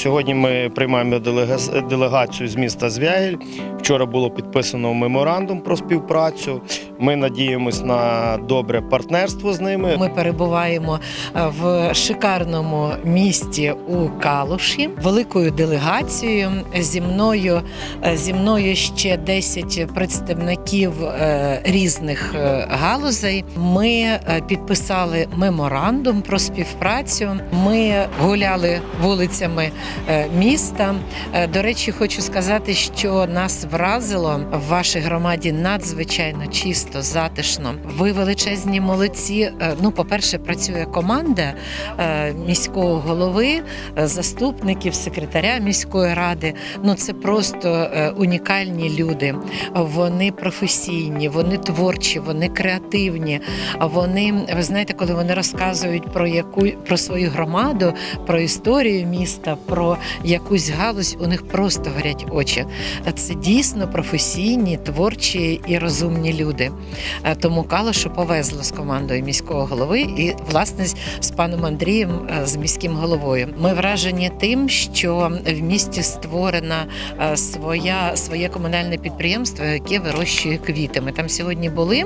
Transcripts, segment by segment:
Сьогодні ми приймаємо делега- делегацію з міста Звягіль. Вчора було підписано меморандум про співпрацю. Ми надіємось на добре партнерство з ними. Ми перебуваємо е, в шикарному місті у Калуші великою делегацією. Зі мною е, зі мною ще 10 представників е, різних галузей. Ми підписали меморандум про співпрацю. Ми гуляли вулицями міста. Е, До речі, хочу сказати, що нас вразило в вашій громаді надзвичайно чисто, затишно. Ви величезні молодці. Е, Ну, по-перше, працює команда е, міського голови, е, заступників, секретаря міської ради. Ну це просто е, унікальні люди. Вони професійні, вони творчі, вони креативні. Вони, ви знаєте, коли вони розказують про яку про свою громаду, про історію міста, про якусь галузь, у них просто горять очі. Це дійсно професійні, творчі і розумні люди. Е, Тому Калошу повезло з командою міського голови і власне з- паном Андрієм, е, з міським головою. Ми вражені тим, що в місті створена е, своя своє комунальне підприємство, яке вирощує квіти. Ми там сьогодні були,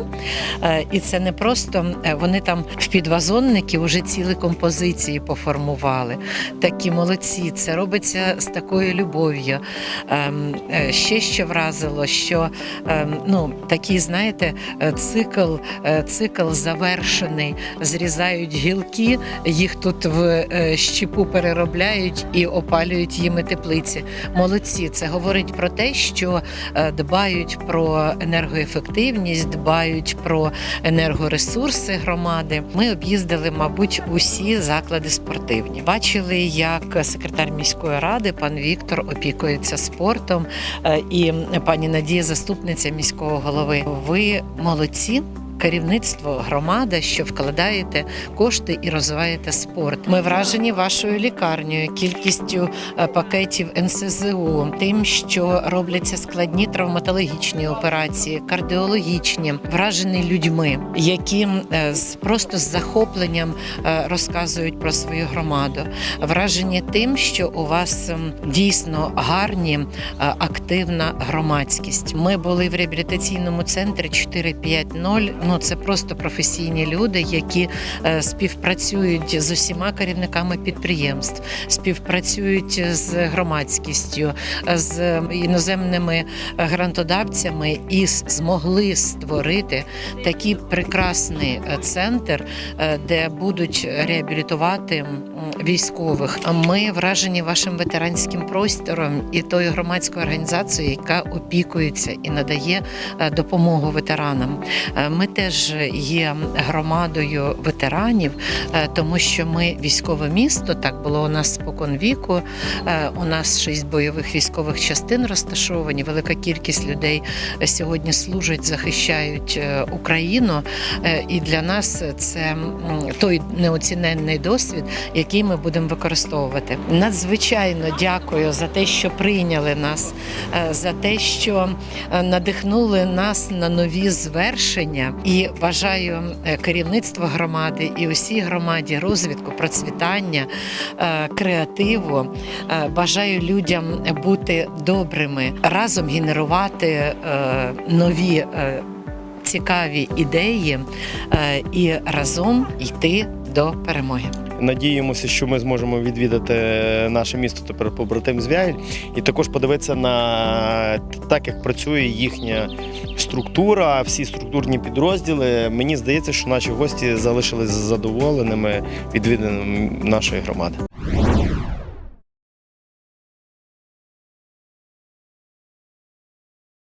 і це не просто вони там в підвазонники вже цілі композиції поформували. Такі молодці. Це робиться з такою любов'ю. Ем, е, Ще що вразило, що ем, ну такий, знаєте, е, цикл, е, цикл завершений. Зрізають гілки, їх тут в щепу переробляють і опалюють їми теплиці. Молодці, це говорить про те, що дбають про енергоефективність, дбають про енергоресурси громади. Ми об'їздили, мабуть, усі заклади спортивні. Бачили, як секретар міської ради, пан Віктор, опікується спортом, е, і пані Надія, заступниця міського голови. Ви молодці. Керівництво громада, що вкладаєте кошти і розвиваєте спорт. Ми вражені вашою лікарнею, кількістю е, пакетів НСЗУ, тим, що робляться складні травматологічні операції, кардіологічні, вражені людьми, які е, просто з захопленням е, розказують про свою громаду. Вражені тим, що у вас дійсно гарні, активна громадськість. Ми були в реабілітаційному центрі 450. Ну це просто професійні люди, які е, співпрацюють з усіма керівниками підприємств, співпрацюють з громадськістю, з іноземними грантодавцями і змогли створити такий прекрасний е, центр, е, де будуть реабілітувати військових. А Ми вражені вашим ветеранським простором і тою громадською організацією, яка опікується і надає е, допомогу ветеранам. Е, Ми теж є громадою ветеранів, е, тому що ми військове місто. Так було у нас спокон віку. У нас шість бойових військових частин розташовані. Велика кількість людей сьогодні служать, захищають Україну. І для нас це той неоціненний досвід, який ми будемо використовувати. Надзвичайно дякую за те, що прийняли нас, е, за те, що е, надихнули нас на нові звершення. І бажаю е, керівництву громади і усій громаді розвитку, процвітання, креативу. Бажаю людям бути добрими, разом генерувати нові. Цікаві ідеї і разом йти до перемоги. Надіємося, що ми зможемо відвідати наше місто тепер побратим Звягіль і також подивитися на так, як працює їхня структура, всі структурні підрозділи. Мені здається, що наші гості залишились задоволеними відвідинами нашої громади.